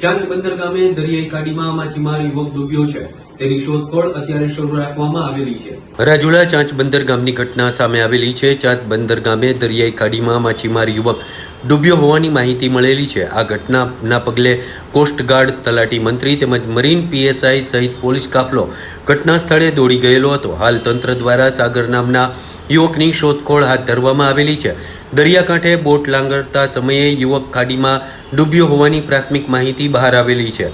ચાંચ બંદર ગામે દરિયાઈ ખાડીમાં માછીમાર યુવક ડૂબ્યો છે. તેની રાજુલા ચાંચ બંદર ગામની ઘટના સામે આવેલી છે. ચાંચ બંદર ગામે દરિયાઈ ખાડીમાં માછીમાર યુવક ડૂબ્યો હોવાની માહિતી મળેલી છે. આ ઘટનાના પગલે કોસ્ટગાર્ડ તલાટી મંત્રી તેમજ મરીન પીએસઆઈ સહિત પોલીસ કાફલો ઘટના સ્થળે દોડી ગયેલો હતો. હાલ તંત્ર દ્વારા સાગર નામના યુવકની શોધખોળ હાથ ધરવામાં આવેલી છે. દરિયાકાંઠે બોટ લાંગરતા સમયે યુવક ખાડીમાં ડૂબ્યો હોવાની પ્રાથમિક માહિતી બહાર આવેલી છે.